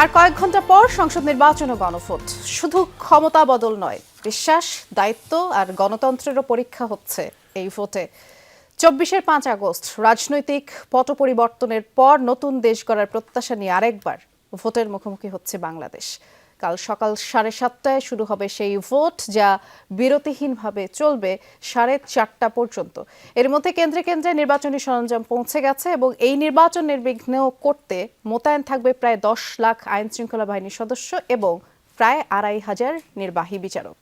আর কয়েক ঘণ্টা পর সংসদ নির্বাচন ও গণভোট। শুধু ক্ষমতা বদল নয়, বিশ্বাস, দায়িত্ব আর গণতন্ত্রেরও পরীক্ষা হচ্ছে এই ভোটে। চব্বিশের পাঁচ আগস্ট, রাজনৈতিক পট পরিবর্তনের পর নতুন দেশ গড়ার প্রত্যাশা নিয়ে আরেকবার ভোটের মুখোমুখি হচ্ছে বাংলাদেশ। কাল সকাল সাড়ে সাতটায় শুরু হবে সেই ভোট, যা বিরতিহীনভাবে চলবে সাড়ে চারটা পর্যন্ত। এর মধ্যে কেন্দ্রে কেন্দ্রে নির্বাচনী সরঞ্জাম পৌঁছে গেছে এবং এই নির্বাচন নির্বিঘ্ন করতে মোতায়েন থাকবে প্রায় দশ লাখ আইন শৃঙ্খলা বাহিনীর সদস্য এবং প্রায় আড়াই হাজার নির্বাহী বিচারক।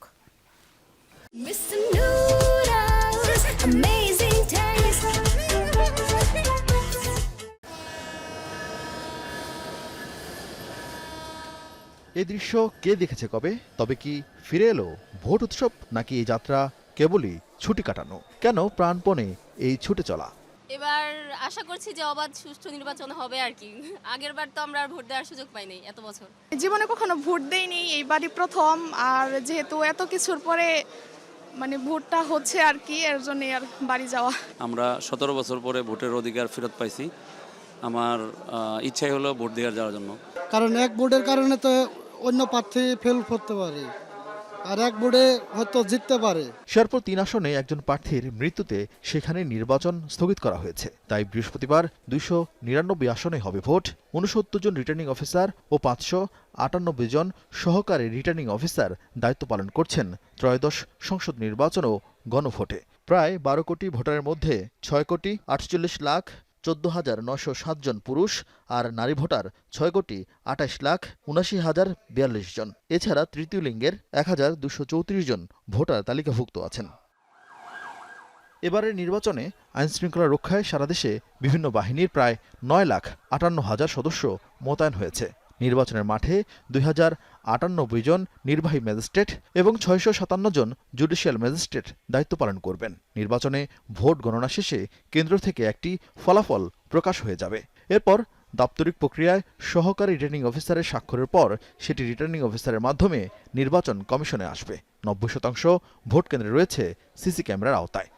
এই দৃশ্য কে দেখেছে কবে? তবে কি ফিরে এলো ভোট উৎসব নাকি এই যাত্রা কেবলই ছুটি কাটানো? কেন প্রাণপণে এই ছুটে চলা? এবার আশা করছি যে অবাধ সুষ্ঠু নির্বাচন হবে আর কি। আগের বার তো আমরা আর ভোট দেওয়ার সুযোগ পাইনি এত বছর। জীবনে কখনো ভোট দেইনি এইবারই প্রথম। আর যেহেতু এত কিছুর পরে মানে ভোটটা হচ্ছে আর কি এর জন্য আর বাড়ি যাওয়া। আমরা সতেরো বছর পরে ভোটের অধিকার ফেরত পাইছি। আমার ইচ্ছাই হলো ভোট দেওয়ার যাওয়ার জন্য। কারণ এক ভোটের কারণে তো অন্য প্রার্থী ফেল করতে পারে। আর এক বোর্ডে হয়তো জিততে পারে। শেরপুর তিন আসনে একজন প্রার্থীর মৃত্যুতে সেখানে নির্বাচন স্থগিত করা হয়েছে। তাই বৃহস্পতিবার দুইশো নিরানব্বই আসনে হবে ভোট। উনসত্তর জন রিটার্নিং অফিসার ও পাঁচশো আটানব্বই জন সহকারী রিটার্নিং অফিসার দায়িত্ব পালন করছেন ত্রয়োদশ সংসদ নির্বাচন ও গণভোটে। প্রায় বারো কোটি ভোটারের মধ্যে ছয় কোটি আটচল্লিশ লাখ চোদ্দ হাজার নশো সাতজন পুরুষ আর নারী ভোটার, ছয় কোটি আঠাশ লাখ উনাশি হাজার বিয়াল্লিশ জন। এছাড়া তৃতীয় লিঙ্গের এক হাজার দুশো চৌত্রিশ জন ভোটার তালিকাভুক্ত আছেন। এবারের নির্বাচনে আইনশৃঙ্খলা রক্ষায় সারা দেশে বিভিন্ন বাহিনীর প্রায় নয় লাখ আটান্ন হাজার সদস্য মোতায়েন হয়েছে। নির্বাচনের মাঠে দুই হাজার আটানব্বই জন নির্বাহী ম্যাজিস্ট্রেট এবং ছয়শো সাতান্ন জন জুডিশিয়াল ম্যাজিস্ট্রেট দায়িত্ব পালন করবেন। নির্বাচনে ভোট গণনা শেষে কেন্দ্র থেকে একটি ফলাফল প্রকাশ হয়ে যাবে। এরপর দাপ্তরিক প্রক্রিয়ায় সহকারী রিটার্নিং অফিসারের স্বাক্ষরের পর সেটি রিটার্নিং অফিসারের মাধ্যমে নির্বাচন কমিশনে আসবে। নব্বই শতাংশ ভোট কেন্দ্রে রয়েছে সিসি ক্যামেরার আওতায়।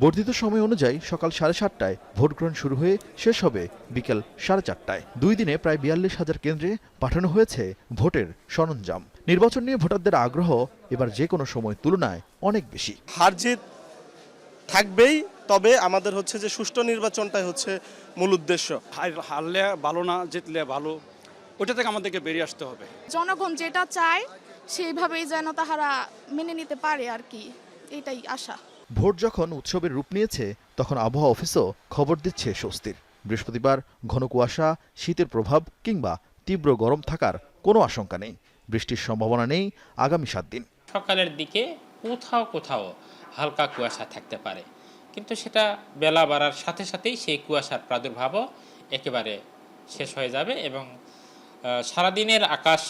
বর্ধিত সময় অনুযায়ী সকাল সাড়ে সাতটায় ভোট গ্রহণ শুরু হয়ে শেষ হবে বিকেল সাড়ে চারটায়। দুই দিনে প্রায় বিয়াল্লিশ হাজার কেন্দ্রে পাঠানো হয়েছে ভোটের সরঞ্জাম। নির্বাচন নিয়ে ভোটারদের আগ্রহ এবার যে কোনো সময় তুলনায় অনেক বেশি। হার জিত থাকবেই তবে আমাদের হচ্ছে যে সুষ্ঠু নির্বাচনটাই হচ্ছে মূল উদ্দেশ্য। হার- হারলে ভালো না জিতলে ভালো ওটা থেকে আমাদেরকে বেরিয়ে আসতে হবে। জনগণ যেটা চায় সেইভাবেই যেন তাহারা মেনে নিতে পারে আর কি এটাই আশা। ভোট যখন উৎসবের রূপ নিয়েছে, তখন আবহাওয়া অফিসও খবর দিচ্ছে স্বস্তির। বৃহস্পতিবার ঘন কুয়াশা, শীতের প্রভাব কিংবা তীব্র গরম থাকার কোনো আশঙ্কা নেই। বৃষ্টির সম্ভাবনা নেই আগামী সাত দিন। সকালের দিকে কোথাও কোথাও হালকা কুয়াশা থাকতে পারে। কিন্তু সেটা বেলা বাড়ার সাথে সাথেই সেই কুয়াশার প্রাদুর্ভাবও একেবারে শেষ হয়ে যাবে এবং সারাদিনের আকাশ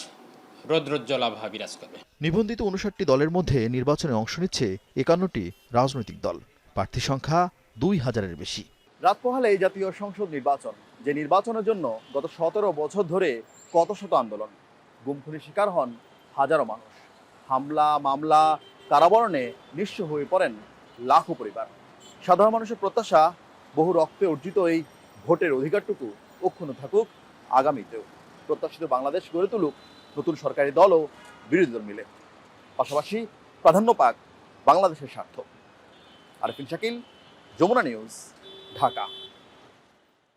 রৌদ্রোজ্জ্বল আবহাওয়া বিরাজ করবে নিবন্ধিত উনষাটটি দলের মধ্যে নির্বাচনে অংশ নিচ্ছে একান্নটি রাজনৈতিক দল। প্রার্থী সংখ্যা দুই হাজারের বেশি। রাত পোহালে এই জাতীয় সংসদ নির্বাচন যে নির্বাচনের জন্য গত সতেরো বছর ধরে কত শত আন্দোলন গুমখুনির শিকার হন হাজারো মানুষ। হামলা মামলা কারাবরণে নিঃস্ব হয়ে পড়েন লাখো পরিবার। সাধারণ মানুষের প্রত্যাশা বহু রক্তে অর্জিত এই ভোটের অধিকারটুকু অক্ষুণ্ণ থাকুক আগামীতেও। প্রত্যাশিত বাংলাদেশ গড়ে তুলুক নতুন সরকারি দল ও বিরোধী দল মিলে। পাশাপাশি প্রাধান্য পাক বাংলাদেশের স্বার্থ। আরফিন শাকিল, যমুনা নিউজ, ঢাকা।